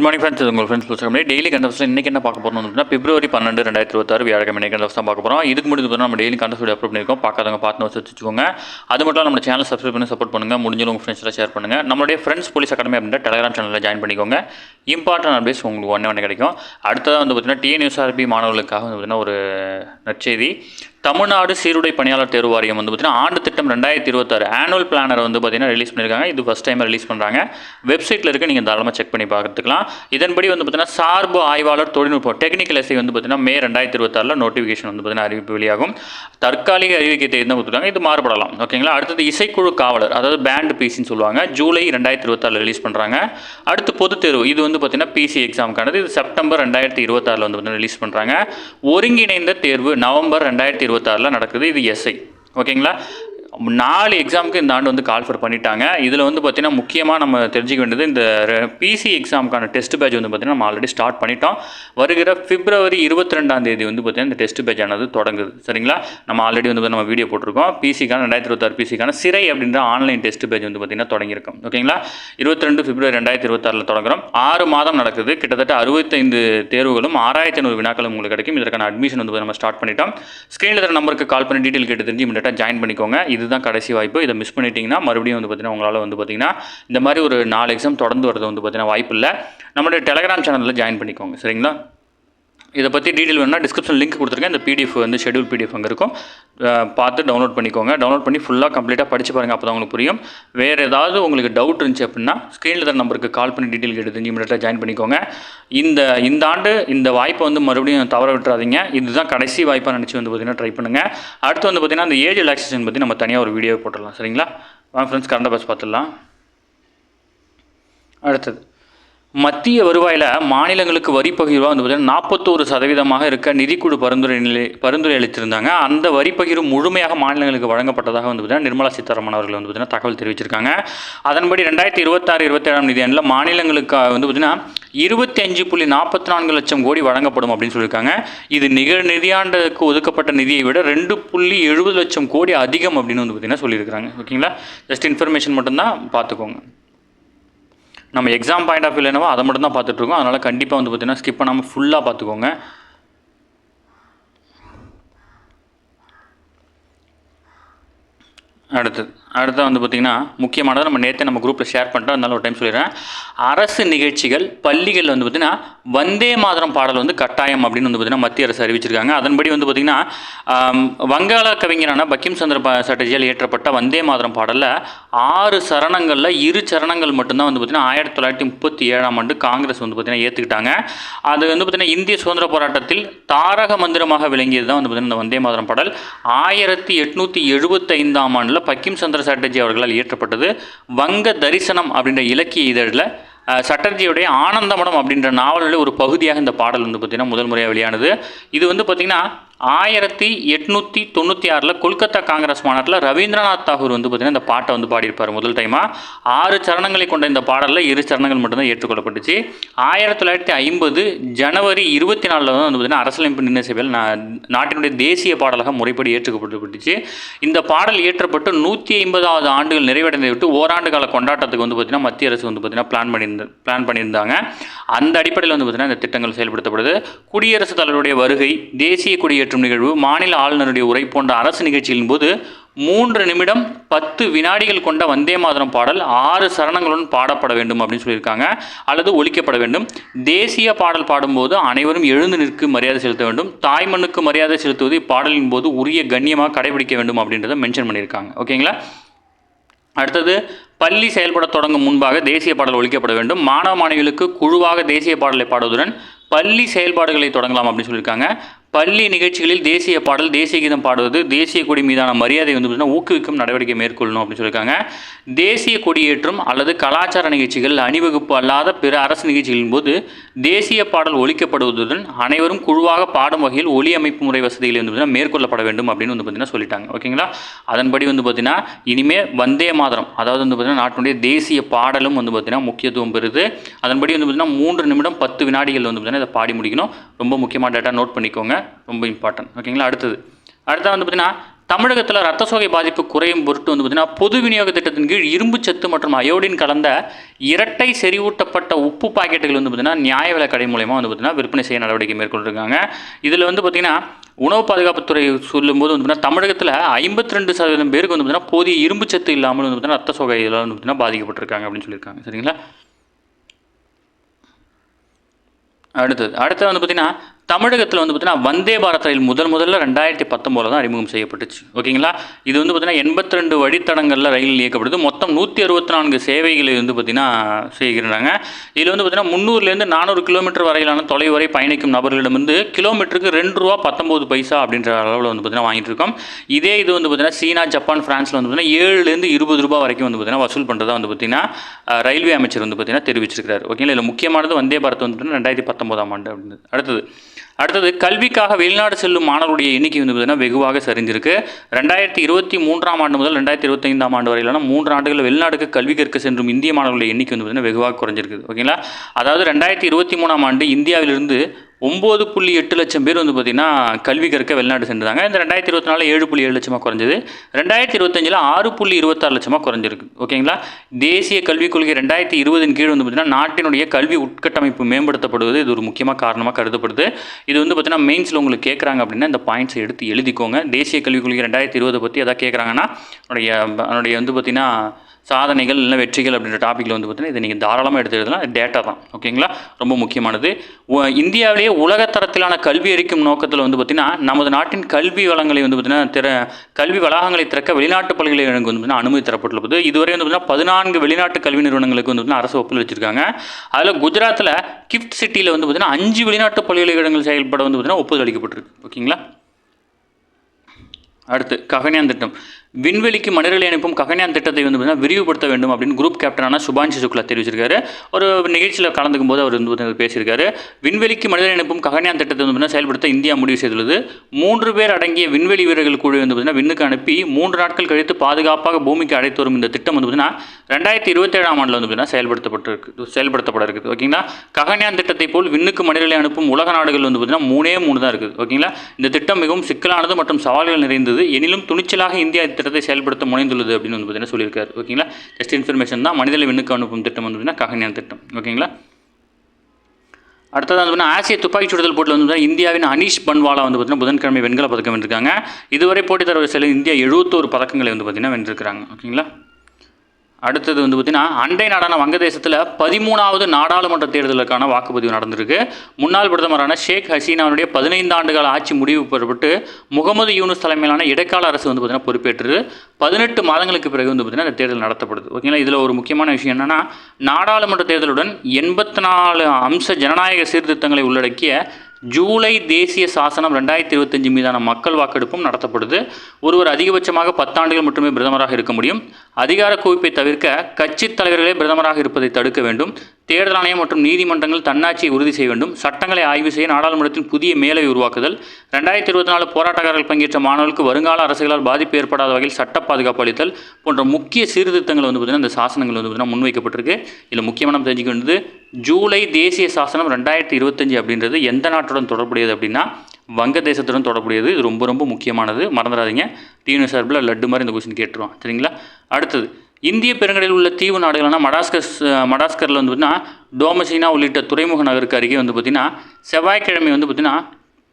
Good morning friends உங்கள் friends பேசுகிறோம் daily contest இன்றைக்கி என்ன பார்க்க போகிறோம் அப்படின்னா பிப்ரவரி பன்னெண்டு ரெண்டாயிரத்தி இருபத்தாறு வியாழக்கிழமை கண்டஸ்ட் தான் பார்க்க போகிறோம் இதுக்கு முடிஞ்சு நம்ம டெய்லி கண்டஸ்ட் வீடியோ அப்லோட் பண்ணியிருக்கோம். பார்க்காதவங்க பார்த்து வச்சு வச்சுக்கோங்க. அது மட்டும் நம்ம சேனல் சப்ஸ்கிரைப் பண்ணி சப்போர்ட் பண்ணுங்கள் முடிஞ்சவங்க உங்கள் ஃப்ரெண்ட்ஸில் ஷேர் பண்ணுங்கள் நம்மளுடைய ஃப்ரெண்ட்ஸ் போலீஸ் அகாடமி அப்படின்ற டெலிகிராம் சேனலில் ஜாயின் பண்ணிக்கோங்க. இம்பார்ட்டன்ட் அப்டேட்ஸ் உங்களுக்கு ஒன்றே ஒன்று கிடைக்கும். அடுத்ததாக வந்து பார்த்தீங்கன்னா டிஎன்யூஎஸ்ஆர்பி மாணவர்களுக்காக வந்து பார்த்தீங்கன்னா ஒரு நற்செய்தி. தமிழ்நாடு சீருடை பணியாளர் தேர்வு வாரியம் வந்து பார்த்தீங்கன்னா ஆண்டு திட்டம் ரெண்டாயிரத்தி இருபத்தாறு ஆனுவல் பிளானர் வந்து பார்த்தீங்கன்னா ரிலீஸ் பண்ணியிருக்காங்க. இது ஃபஸ்ட் டைம் ரிலீஸ் பண்ணுறாங்க வெப்சைட்டில் இருக்க நீங்கள் தாராளமாக செக் பண்ணி பார்த்துக்கலாம். இதன்படி வந்து பார்த்தீங்கன்னா சார்பு ஆய்வாளர் தொழில்நுட்பம் டெக்னிக்கல் எஸ்ஐ வந்து பார்த்தீங்கன்னா மே ரெண்டாயிரத்தி இருபத்தாறில் நோட்டிஃபிகேஷன் வந்து பார்த்தீங்கன்னா அறிவிப்பு வெளியாகும். தற்காலிக அறிவிக்கை தேதி தான் கொடுத்துருக்காங்க. இது மாறுபடலாம். ஓகேங்களா? அடுத்தது இசைக்குழு காவலர் அதாவது பேண்ட் பிசின்னு சொல்லுவாங்க. ஜூலை ரெண்டாயிரத்தி இருபத்தாறில் ரிலீஸ் பண்ணுறாங்க அடுத்து பொது தேர்வு இது வந்து பார்த்தீங்கன்னா பிசி எக்ஸாமுக்கானது இது செப்டம்பர் ரெண்டாயிரத்தி இருபத்தாறில் வந்து பார்த்தீங்கன்னா ரிலீஸ் பண்ணுறாங்க ஒருங்கிணைந்த தேர்வு நவம்பர் ரெண்டாயிரத்தி இருபத்தாறில் நடக்குது. இது எஸ்ஐ ஓகேங்களா நாலு எக்ஸாமுக்கு இந்த ஆண்டு வந்து கால்ஃபர் பண்ணிட்டாங்க. இதில் வந்து பார்த்திங்கன்னா முக்கியமாக நம்ம தெரிஞ்சுக்க வேண்டியது இந்த பிசி எக்ஸாமுக்கான டெஸ்ட் பேட்ச் வந்து பார்த்திங்கன்னா நம்ம ஆல்ரெடி ஸ்டார்ட் பண்ணிட்டோம். வருகிற பிப்ரவரி இருபத்தி ரெண்டாம் தேதி வந்து பார்த்திங்கன்னா இந்த டெஸ்ட் பேட்ச் ஆனது தொடங்குது. சரிங்களா? நம்ம ஆல்ரெடி வந்து நம்ம வீடியோ போட்டிருக்கோம். பிசிக்கான ரெண்டாயிரத்தி இருபத்தாறு பிசிக்கான சிறை அப்படின்ற ஆன்லைன் டெஸ்ட் பேட்ச் வந்து பார்த்திங்கன்னா தொடங்கிருக்கும் ஓகேங்களா? இருபத்தி ரெண்டு பிப்ரவரி ரெண்டாயிரத்தி இருபத்தாறில் தொடங்குறோம். ஆறு மாதம் நடக்குது. கிட்டத்தட்ட அறுபத்தைந்து தேர்வுகளும் ஆறாயிரத்தி ஐநூறு வினாக்களும் உங்களுக்கு கிடைக்கும். இதற்கான அட்மிஷன் வந்து நம்ம ஸ்டார்ட் பண்ணிட்டோம். ஸ்க்ரீனில் இருக்கிற நம்பருக்கு கால் பண்ணி டீட்டெயில் கேட்டு தெரிஞ்சு இமீடியட்டாக ஜாயின் பண்ணிக்கோங்க. இது இதுதான் கடைசி வாய்ப்பு. இதை மிஸ் பண்ணிட்டீங்கன்னா மறுபடியும் வந்து பார்த்தீங்கன்னா உங்களால் வந்து பார்த்தீங்கன்னா இந்த மாதிரி ஒரு நாலு எக்ஸாம் தொடர்ந்து வரது வந்து பார்த்தீங்கன்னா வாய்ப்பு இல்லை. நம்மளுடைய டெலகிராம் சேனலில் ஜாயின் பண்ணிக்கோங்க. சரிங்களா? இதை பற்றி டீட்டெயில் வேணும்னா டிஸ்கிரிப்ஷன் லிங்க் கொடுத்துருக்கேன். இந்த பிடிஎஃப் வந்து ஷெடியூல் பிடிஎஃப் அங்கே இருக்கும். பார்த்து டவுன்லோட் பண்ணிக்கோங்க. டவுன்லோட் பண்ணி ஃபுல்லாக கம்ப்ளீட்டாக படிச்சு பாருங்கள் அப்போ தான் உங்களுக்கு புரியும். வேறு ஏதாவது உங்களுக்கு டவுட் இருந்துச்சு அப்படின்னா ஸ்க்ரீனில் தர நம்பருக்கு கால் பண்ணி டீட்டெயில் கேட்டு தெரிஞ்சு இமீடியட்டாக ஜாயின் பண்ணிக்கோங்க. இந்த இந்த ஆண்டு இந்த வாய்ப்பை வந்து மறுபடியும் தவற விட்டுறாதீங்க. இதுதான் கடைசி வாய்ப்பாக நினச்சி வந்து பார்த்தீங்கன்னா ட்ரை பண்ணுங்கள் அடுத்து வந்து பார்த்தீங்கன்னா அந்த ஏஜ் ரிலாக்ஸேஷன் பற்றி நம்ம தனியாக ஒரு வீடியோ போட்டுடலாம். சரிங்களா? வாங்க ஃப்ரெண்ட்ஸ் கரண்ட் பஸ் பார்த்துடலாம். அடுத்தது. மத்திய வருவாயில் மாநிலங்களுக்கு வரி பகிர்வாக வந்து பார்த்தீங்கன்னா நாற்பத்தோரு சதவீதமாக இருக்க நிதிக்குழு பரிந்துரை நிலை பரிந்துரை அளித்திருந்தாங்க. அந்த வரி பகிர்வு முழுமையாக மாநிலங்களுக்கு வழங்கப்பட்டதாக வந்து பார்த்தீங்கன்னா நிர்மலா சீதாராமன் அவர்கள் வந்து பார்த்தீங்கன்னா தகவல் தெரிவிச்சிருக்காங்க. அதன்படி ரெண்டாயிரத்தி இருபத்தாறு இருபத்தேழாம் நிதியாண்டில் மாநிலங்களுக்கு வந்து பார்த்தீங்கன்னா இருபத்தி அஞ்சு புள்ளி நாற்பத்தி நான்கு லட்சம் கோடி வழங்கப்படும் அப்படின்னு சொல்லியிருக்காங்க. இது நிகழ் நிதியாண்டுக்கு ஒதுக்கப்பட்ட நிதியை விட ரெண்டு புள்ளி எழுபது லட்சம் கோடி அதிகம் அப்படின்னு வந்து பார்த்தீங்கன்னா சொல்லியிருக்காங்க ஓகேங்களா? ஜஸ்ட் இன்ஃபர்மேஷன் மட்டும்தான் பார்த்துக்கோங்க நம்ம எக்ஸாம் பாயிண்ட் ஆஃப் வியூ என்னவோ அதை மட்டும் தான் பார்த்துட்ருக்கோம். அதனால் கண்டிப்பாக வந்து பார்த்தீங்கன்னா ஸ்கிப் பண்ணாமல் ஃபுல்லாக பார்த்துக்கோங்க. அடுத்தது. அடுத்து வந்து பார்த்திங்கன்னா முக்கியமானது நம்ம நேற்றே நம்ம குரூப்பில் ஷேர் பண்ணிட்டோம். அதனால ஒரு டைம் சொல்லிடுறேன். அரசு நிகழ்ச்சிகள் பள்ளிகளில் வந்து பார்த்திங்கன்னா வந்தே மாதரம் பாடல் வந்து கட்டாயம் அப்படின்னு வந்து பார்த்திங்கன்னா மத்திய அரசு அறிவிச்சிருக்காங்க. அதன்படி வந்து பார்த்திங்கன்னா வங்காள கவிஞரான பக்கிம் சந்திர ப- சட்டர்ஜியால் இயற்றப்பட்ட வந்தே மாதரம் பாடலில் ஆறு சரணங்களில் இரு சரணங்கள் மட்டும்தான் வந்து பார்த்திங்கன்னா ஆயிரத்தி தொள்ளாயிரத்தி முப்பத்தி ஏழாம் ஆண்டு காங்கிரஸ் வந்து பார்த்திங்கன்னா ஏற்றுக்கிட்டாங்க அது வந்து பார்த்திங்கன்னா இந்திய சுதந்திர போராட்டத்தில் தாரக மந்திரமாக விளங்கியது தான் வந்து பார்த்திங்கன்னா இந்த வந்தே மாதரம் பாடல். ஆயிரத்தி எட்நூற்றி எழுபத்தைந்தாம் ஆண்டில் பக்கிம் சந்திர சாட்டர்ஜி அவர்களால் இயற்றப்பட்டது. வங்க தரிசனம் அப்படின்ற இலக்கிய இதழில் சட்டர்ஜியுடைய ஆனந்தமடம் அப்படின்ற நாவலில் ஒரு பகுதியாக இந்த பாடல் வந்து பார்த்திங்கன்னா முதல் முறையாக வெளியானது. இது வந்து பார்த்திங்கன்னா ஆயிரத்தி எட்நூற்றி தொண்ணூற்றி ஆறில் கொல்கத்தா காங்கிரஸ் மாநாட்டில் ரவீந்திரநாத் தாகூர் வந்து பார்த்திங்கன்னா இந்த பாட்டை வந்து பாடியிருப்பார் முதல் டைமாக ஆறு சரணங்களை கொண்ட இந்த பாடலில் இரு சரணங்கள் மட்டும்தான் ஏற்றுக்கொள்ளப்பட்டுச்சு. ஆயிரத்தி தொள்ளாயிரத்தி ஐம்பது ஜனவரி இருபத்தி நாலில் வந்து பார்த்திங்கன்னா அரசியலமைப்பு நிர்ணய சபையில் நாட்டினுடைய தேசிய பாடலாக முறைப்படி ஏற்றுக்கப்பட்டுச்சு இந்த பாடல் இயற்றப்பட்டு நூற்றி ஐம்பதாவது ஆண்டுகள் நிறைவடைந்து விட்டு ஓராண்டு கால கொண்டாட்டத்துக்கு வந்து பார்த்திங்கன்னா மத்திய அரசு வந்து பார்த்திங்கன்னா பிளான் பண்ணியிருந்த பிளான் பண்ணியிருந்தாங்க. அந்த அடிப்படையில் வந்து பார்த்திங்கன்னா இந்த திட்டங்கள் செயல்படுத்தப்படுது. குடியரசுத் தலைவருடைய வருகை தேசிய கொடியேற்றும் நிகழ்வு மாநில ஆளுநருடைய உரை போன்ற அரசு நிகழ்ச்சியின் போது மூன்று நிமிடம் பத்து வினாடிகள் கொண்ட வந்தே மாதரம் பாடல் ஆறு சரணங்களுடன் பாடப்பட வேண்டும் அப்படின்னு சொல்லியிருக்காங்க. அல்லது ஒழிக்கப்பட வேண்டும். தேசிய பாடல் பாடும்போது அனைவரும் எழுந்து நிற்கு மரியாதை செலுத்த வேண்டும். தாய்மண்ணுக்கு மரியாதை செலுத்துவது இப்பாடலின் போது உரிய கண்ணியமாக கடைபிடிக்க வேண்டும் அப்படின்றத மென்ஷன் பண்ணியிருக்காங்க. ஓகேங்களா? அடுத்தது பள்ளி செயல்பட தொடங்கும் முன்பாக தேசிய பாடல் ஒழிக்கப்பட வேண்டும். மாணவ மாணவிகளுக்கு குழுவாக தேசிய பாடலை பாடுவதுடன் பள்ளி செயல்பாடுகளை தொடங்கலாம் அப்படின்னு சொல்லியிருக்காங்க. பள்ளி நிகழ்ச்சிகளில் தேசிய பாடல் தேசிய கீதம் பாடுவது தேசிய கொடி மீதான மரியாதை வந்து பார்த்தீங்கன்னா ஊக்குவிக்கும் நடவடிக்கை மேற்கொள்ளணும் அப்படின்னு சொல்லியிருக்காங்க. தேசிய கொடியேற்றம் அல்லது கலாச்சார நிகழ்ச்சிகள் அணிவகுப்பு அல்லாத பிற அரசு நிகழ்ச்சிகளின் போது தேசிய பாடல் ஒழிக்கப்படுவதுடன் அனைவரும் குழுவாக பாடும் வகையில் ஒலி அமைப்பு முறை வசதிகளை வந்து பார்த்தீங்கன்னா மேற்கொள்ளப்பட வேண்டும் அப்படின்னு வந்து பார்த்தீங்கன்னா சொல்லிட்டாங்க. ஓகேங்களா? அதன்படி வந்து பார்த்திங்கன்னா இனிமேல் வந்தே மாதரம் அதாவது வந்து பார்த்திங்கன்னா நாட்டினுடைய தேசிய பாடலும் வந்து பார்த்திங்கன்னா முக்கியத்துவம் பெறுது. அதன்படி வந்து பார்த்திங்கன்னா மூன்று நிமிடம் பத்து வினாடிகள் வந்து பார்த்திங்கன்னா இதை பாடி முடிக்கணும். ரொம்ப முக்கியமான டேட்டா நோட் பண்ணிக்கோங்க. ரொம்ப இம்பார்ட்டன்ட் ஓகேங்களா? அடுத்தது. அடுத்தது வந்து பார்த்தீங்கன்னா தமிழகத்தில் ரத்த சோகை பாதிப்பு குறையும் பொருட்டு வந்து பார்த்திங்கன்னா பொது விநியோக திட்டத்தின் கீழ் இரும்பு சத்து மற்றும் அயோடின் கலந்த இரட்டை செறிவூட்டப்பட்ட உப்பு பாக்கெட்டுகள் வந்து பார்த்திங்கன்னா நியாய விலை கடை மூலயமா வந்து பார்த்திங்கன்னா விற்பனை செய்ய நடவடிக்கை மேற்கொண்டிருக்காங்க. இதில் வந்து பார்த்திங்கன்னா உணவு பாதுகாப்புத்துறை சொல்லும்போது வந்து பார்த்திங்கன்னா தமிழகத்தில் ஐம்பத்தி ரெண்டு சதவீதம் பேருக்கு வந்து பார்த்திங்கன்னா போதிய இரும்பு சத்து இல்லாமல் வந்து பார்த்திங்கன்னா ரத்த சோகை இதெல்லாம் வந்து பார்த்திங்கன்னா பாதிக்கப்பட்டிருக்காங்க அப்படின்னு சொல்லியிருக்காங்க. சரிங்களா? அடுத்தது. அடுத்தது வந்து பார்த்திங்கன்னா தமிழகத்தில் வந்து பார்த்தீங்கன்னா வந்தே பாரத் ரயில் முதல் முதல்ல ரெண்டாயிரத்தி பத்தொம்போதில் தான் அறிமுகம் செய்யப்பட்டுச்சு ஓகேங்களா இது வந்து பார்த்தீங்கன்னா எண்பத்தி ரெண்டு வழித்தடங்களில் ரயில் இயக்கப்படுது மொத்தம் நூற்றி அறுபத்தி நான்கு சேவைகளை வந்து பார்த்திங்கன்னா செய்கிறாங்க இதில் வந்து பார்த்திங்கன்னா முந்நூறுலேருந்து நானூறு கிலோமீட்டர் வரையிலான தொலைவு வரை பயணிக்கும் நபர்களிடம் வந்து கிலோமீட்டருக்கு ரெண்டு ரூபா பத்தொம்போது பைசா அப்படின்ற அளவில் வந்து பார்த்திங்கன்னா வாங்கிட்டு இருக்கோம் இதே இது வந்து பார்த்திங்கன்னா சீனா ஜப்பான் ஃப்ரான்ஸில் வந்து பார்த்திங்கன்னா ஏழுலேருந்து இருபது ரூபா வரைக்கும் வந்து பார்த்திங்கன்னா வசூல் பண்ணுறதா வந்து பார்த்திங்கன்னா ரயில்வே அமைச்சர் வந்து பார்த்திங்கன்னா தெரிவிச்சிருக்கிறார் ஓகேங்களா இதில் முக்கியமானது வந்தே பாரத் வந்து பார்த்திங்கன்னா ரெண்டாயிரத்தி பத்தொம்போதாம் ஆண்டு அப்படின்னு அடுத்தது அடுத்தது கல்விக்காக வெளிநாடு செல்லும் மாணவருடைய எண்ணிக்கை வந்து பார்த்தீங்கன்னா வெகுவாக சரிஞ்சிருக்கு ரெண்டாயிரத்தி இருபத்தி மூன்றாம் ஆண்டு முதல் ரெண்டாயிரத்தி இருபத்தைந்தாம் ஆண்டு வரையிலான மூன்று ஆண்டுகள் வெளிநாடுக்கு கல்வி கற்க சென்றும் இந்திய மாணவர்களுடைய எண்ணிக்கை வந்து பார்த்தீங்கன்னா வெகுவாக குறைஞ்சிருக்கு ஓகேங்களா? அதாவது ரெண்டாயிரத்தி இருபத்தி மூணாம் ஆண்டு இந்தியாவிலிருந்து ஒம்பது புள்ளி எட்டு லட்சம் பேர் வந்து பார்த்திங்கன்னா கல்வி கற்க வெளிநாடு சென்றாங்க இந்த ரெண்டாயிரத்தி இருபத்தி நாலு ஏழு புள்ளி ஏழு லட்சமாக குறைஞ்சது. ரெண்டாயிரத்தி இருபத்தஞ்சில் ஆறு புள்ளி இருபத்தாறு லட்சமாக குறைஞ்சிருக்கு. ஓகேங்களா? தேசிய கல்விக் கொள்கை ரெண்டாயிரத்தி இருபதின் கீழ் வந்து பார்த்திங்கன்னா நாட்டினுடைய கல்வி உட்கட்டமைப்பு மேம்படுத்தப்படுவது இது ஒரு முக்கியமாக காரணமாக கருதப்படுது. இது வந்து பார்த்திங்கன்னா மெயின்ஸில் உங்களுக்கு கேட்குறாங்க அப்படின்னா இந்த பாயிண்ட்ஸை எடுத்து எழுதிக்கோங்க. தேசிய கல்விக் கொள்கை ரெண்டாயிரத்தி இருபதை பற்றி எதாவது கேட்குறாங்கன்னா என்னுடைய என்னுடைய வந்து பார்த்திங்கன்னா சாதனைகள் இல்லை வெற்றிகள் அப்படின்ற டாப்பிக்கில் வந்து பார்த்தீங்கன்னா இதை நீங்கள் தாராளமாக எடுத்து எழுதலாம். டேட்டா தான். ஓகேங்களா ரொம்ப முக்கியமானது. இந்தியாவிலேயே உலகத்தரத்திலான கல்வி அளிக்கும் நோக்கத்தில் வந்து பார்த்திங்கன்னா நமது நாட்டின் கல்வி வளங்களை வந்து பார்த்திங்கன்னா திற கல்வி வளாகங்களை திறக்க வெளிநாட்டு பல்கலைக்கழகங்களுக்கு வந்து பார்த்திங்கன்னா அனுமதி தரப்பட்டுள்ளது இதுவரை வந்து பார்த்திங்கன்னா பதினான்கு வெளிநாட்டு கல்வி நிறுவனங்களுக்கு வந்து பார்த்திங்கன்னா அரசு ஒப்புதல் அதில் குஜராத்தில் கிஃப்ட் சிட்டியில் வந்து பார்த்திங்கன்னா அஞ்சு வெளிநாட்டு பல்கலைக்கழகங்கள் செயல்பட வந்து பார்த்திங்கன்னா ஒப்புதல் அளிக்கப்பட்டிருக்கு. ஓகேங்களா அடுத்து ககன்யான் திட்டம். விண்வெளிக்கு மனிதர்களை அனுப்பும் ககன்யான் திட்டத்தை வந்து பார்த்தீங்கன்னா விரிவுபடுத்த வேண்டும் அப்படின்னு குரூப் கேப்டனான சுபான்ஷி சுக்லா தெரிவிச்சிருக்காரு. ஒரு நிகழ்ச்சியில் கலந்துக்கும் போது அவர் வந்து பேசியிருக்காரு. விண்வெளிக்கு மனிதர்களை அனுப்பும் ககன்யான் திட்டத்தை வந்து பார்த்தீங்கன்னா செயல்படுத்த இந்தியா முடிவு செய்துள்ளது. மூன்று பேர் அடங்கிய விண்வெளி வீரர்கள் குழு வந்து பார்த்தீங்கன்னா விண்ணுக்கு அனுப்பி மூன்று நாட்கள் கழித்து பாதுகாப்பாக பூமிக்கு அழைத்து வரும் இந்த திட்டம் வந்து பார்த்தீங்கன்னா ரெண்டாயிரத்தி இருபத்தேழாம் ஆண்டில் வந்து பார்த்தீங்கன்னா செயல்படுத்தப்பட்டிருக்கு செயல்படுத்தப்பட இருக்குது. ஓகேங்களா? ககன்யான் திட்டத்தை போல் விண்ணுக்கு மனிதர்களை அனுப்பும் உலக நாடுகள் வந்து பார்த்தீங்கன்னா மூணே மூணு தான் இருக்குது. ஓகேங்களா? இந்த திட்டம் மிகவும் சிக்கலானது மற்றும் சவால்கள் நிறைந்தது. எனினும் துணிச்சலாக இந்தியா திட்டத்தை செயல்படுத்த முனைந்துள்ளது அப்படின்னு வந்து பார்த்தீங்கன்னா சொல்லியிருக்காரு. ஓகேங்களா? ஜஸ்ட் இன்ஃபர்மேஷன் தான். மனிதர்களை விண்ணுக்கு அனுப்பும் திட்டம் வந்து பார்த்தீங்கன்னா ககன்யான் திட்டம். ஓகேங்களா? அடுத்தது வந்து ஆசிய துப்பாக்கி சுடுதல் போட்டியில் வந்து பார்த்தீங்கன்னா இந்தியாவின் அனீஷ் பன்வாலா வந்து பார்த்தீங்கன்னா புதன்கிழமை வெண்கல பதக்கம் வென்றிருக்காங்க. இதுவரை போட்டித் தர வரிசையில் இந்தியா எழுபத்தோரு பதக்கங்களை வந்து பார்த்தீங்கன்னா வென்றிருக்கிறாங்க. ஓகேங்களா? அடுத்தது வந்து பார்த்திங்கன்னா அண்டை நாடான வங்கதேசத்தில் பதிமூணாவது நாடாளுமன்ற தேர்தலுக்கான வாக்குப்பதிவு நடந்திருக்கு. முன்னாள் பிரதமரான ஷேக் ஹசீனாவுடைய பதினைந்து ஆண்டுகால ஆட்சி முடிவு பெறப்பட்டு முகமது யூனுஸ் தலைமையிலான இடைக்கால அரசு வந்து பார்த்திங்கன்னா பொறுப்பேற்று பதினெட்டு மாதங்களுக்கு பிறகு வந்து பார்த்திங்கன்னா இந்த தேர்தல் நடத்தப்படுது. ஓகேங்களா? இதில் ஒரு முக்கியமான விஷயம் என்னென்னா நாடாளுமன்ற தேர்தலுடன் எண்பத்தி நாலு அம்ச ஜனநாயக சீர்திருத்தங்களை உள்ளடக்கிய ஜூலை தேசிய சாசனம் ரெண்டாயிரத்தி இருபத்தஞ்சு மீதான மக்கள் வாக்கெடுப்பும் நடத்தப்படுது. ஒருவர் அதிகபட்சமாக பத்தாண்டுகள் மட்டுமே பிரதமராக இருக்க முடியும். அதிகார குவிப்பை தவிர்க்க கட்சித் தலைவர்களே பிரதமராக இருப்பதை தடுக்க வேண்டும். தேர்தல் ஆணையம் மற்றும் நீதிமன்றங்கள் தன்னாட்சியை உறுதி செய்ய வேண்டும். சட்டங்களை ஆய்வு செய்ய நாடாளுமன்றத்தின் புதிய மேலை உருவாக்குதல். ரெண்டாயிரத்தி இருபத்தி நாலு போராட்டக்காரர்கள் பங்கேற்ற மாணவர்களுக்கு வருங்கால அரசுகளால் பாதிப்பு ஏற்படாத வகையில் சட்ட பாதுகாப்பு அளித்தல் போன்ற முக்கிய சீர்திருத்தங்கள் வந்து பார்த்திங்கன்னா இந்த சாசனங்கள் வந்து பார்த்திங்கன்னா முன்வைக்கப்பட்டிருக்கு. இதில் முக்கியமாக நம்ம தெரிஞ்சுக்க வேண்டியது ஜூலை தேசிய சாசனம் ரெண்டாயிரத்தி இருபத்தஞ்சு அப்படின்றது எந்த நாட்டுடன் தொடர்புடையது அப்படின்னா வங்கதேசத்துடன் தொடர்புடையது இது ரொம்ப ரொம்ப முக்கியமானது. மறந்துடாதீங்க. டிஎன்யூ சார்பில் லட்டு மாதிரி இந்த கொஸ்டின் கேட்டுருவோம் சரிங்களா? அடுத்தது இந்திய பெருங்கடலில் உள்ள தீவு நாடுகளான மடாஸ்கஸ் மடாஸ்கரில் வந்து பார்த்திங்கன்னா டோமசினா உள்ளிட்ட துறைமுக நகருக்கு அருகே வந்து பார்த்திங்கன்னா செவ்வாய்க்கிழமை வந்து பார்த்திங்கன்னா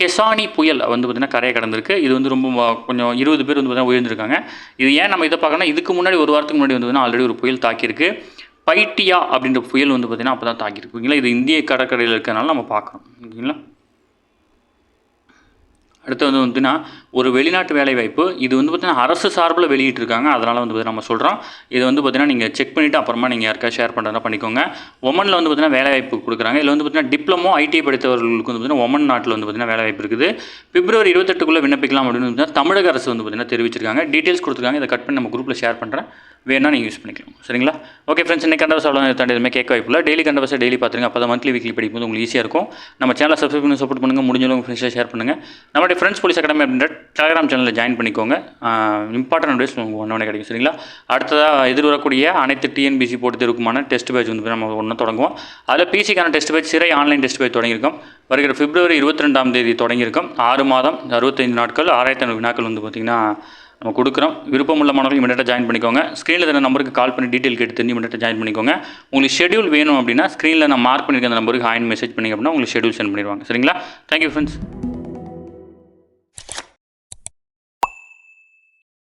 கெசானி புயல் வந்து பார்த்திங்கன்னா கரையை கடந்திருக்கு. இது வந்து ரொம்ப கொஞ்சம் இருபது பேர் வந்து பார்த்திங்கன்னா உயர்ந்திருக்காங்க. இது ஏன் நம்ம இதை பார்க்கணும்னா இதுக்கு முன்னாடி ஒரு வாரத்துக்கு முன்னாடி வந்து பார்த்திங்கன்னா ஆல்ரெடி ஒரு புயல் தாக்கியிருக்கு. பைட்டியா அப்படின்ற புயல் வந்து பார்த்திங்கன்னா அப்போ தான் தாக்கியிருக்கு. ஓகேங்களா? இது இந்திய கடற்கரையில் இருக்கிறனால நம்ம பார்க்கணும் ஓகேங்களா? அடுத்து வந்து வந்துன்னா ஒரு வெளிநாட்டு வேலைவாய்ப்பு இது வந்து பார்த்தீங்கன்னா அரசு சார்பில் வெளியிட்டிருக்காங்க. அதனால் வந்து பார்த்தீங்கன்னா நம்ம சொல்கிறோம் இது வந்து பார்த்தீங்கன்னா நீங்கள் செக் பண்ணிவிட்டு அப்புறமா நீங்கள் யாருக்காவது ஷேர் பண்ணுறதா பண்ணிக்கோங்க. ஒமனில் வந்து பார்த்தீங்கன்னா வேலைவாய்ப்பு கொடுக்குறாங்க. இதில் வந்து பார்த்தீங்கன்னா டிப்ளமோ ஐடி படித்தவர்களுக்கு வந்து பார்த்தீங்கன்னா ஒமன் நாட்டில் வந்து பார்த்தீங்கன்னா வேலைவாய்ப்பு இருக்குது. பிப்ரவரி இருபத்தெட்டுக்குள்ளே விண்ணப்பிக்கலாம் அப்படின்னு வந்து தமிழக அரசு வந்து பார்த்தீங்கன்னா தெரிவிச்சிருக்காங்க. டீட்டெயில்ஸ் கொடுத்துருக்காங்க. இதை கட் பண்ணி நம்ம குரூப்பில் ஷேர் பண்ணுறேன் வேணால் நீங்கள் யூஸ் பண்ணிக்கலாம். சரிங்களா? ஓகே ஃப்ரெண்ட்ஸ் இன்னைக்கு கண்டவஸ் அவ்வளோ தாண்டி எதுவுமே கேட்க வாய்ப்பில்லை டெய்லி கண்டவசை டெய்லி பார்த்துருங்க. அப்போ தான் மந்த்லி வீக்லி படிக்கும்போது உங்களுக்கு ஈஸியாக இருக்கும். நம்ம சேனலை சப்ஸ்கிரைப் பண்ணி சப்போர்ட் பண்ணுங்கள் முடிஞ்சவங்க ஃப்ரெண்ட்ஸாக ஃப்ரெண்ட்ஸை ஷேர் பண்ணுங்கள் நம்மளுடைய ஃப்ரெண்ட்ஸ் போலீஸ் அகாடமி அப்படின்ற டெலகிராம் சேனலில் ஜாயின் பண்ணிக்கோங்க. இம்பார்ட்டன்ட் அட்வைஸ் உங்களுக்கு ஒன்று கிடைக்கும் சரிங்களா? அடுத்ததாக எதிர்வரக்கூடிய அனைத்து டிஎன்பிசி போட்டு தேர்வுக்குமான டெஸ்ட் பேட்ச் வந்து நம்ம ஒன்று தொடங்குவோம். அதில் பிசிக்கான டெஸ்ட் பேஜ் சிறை ஆன்லைன் டெஸ்ட் பேஜ் தொடங்கியிருக்கோம். வருகிற பிப்ரவரி இருபத்தி ரெண்டாம் தேதி தொடங்கியிருக்கோம். ஆறு மாதம் அறுபத்தைந்து நாட்கள் ஆறாயிரத்தி ஐநூறு வினாக்கள் வந்து பார்த்திங்கன்னா நம்ம கொடுக்குறோம். விருப்பமுள்ள மாணவர்கள் இமீடியட்டாக ஜாயின் பண்ணிக்கோங்க. ஸ்க்ரீனில் இருந்த நம்பருக்கு கால் பண்ணி டீட்டெயில் கேட்டு தெரிஞ்சு இமீடியட்டாக ஜாயின் பண்ணிக்கோங்க. உங்களுக்கு ஷெடியூல் வேணும் அப்படின்னா ஸ்க்ரீனில் நான் மார்க் பண்ணியிருக்க அந்த நம்பருக்கு ஹாயின் மெசேஜ் பண்ணிங்க அப்படின்னா உங்களுக்கு ஷெடியூல் சென்ட் பண்ணிடுவாங்க. சரிங்களா? Thank you friends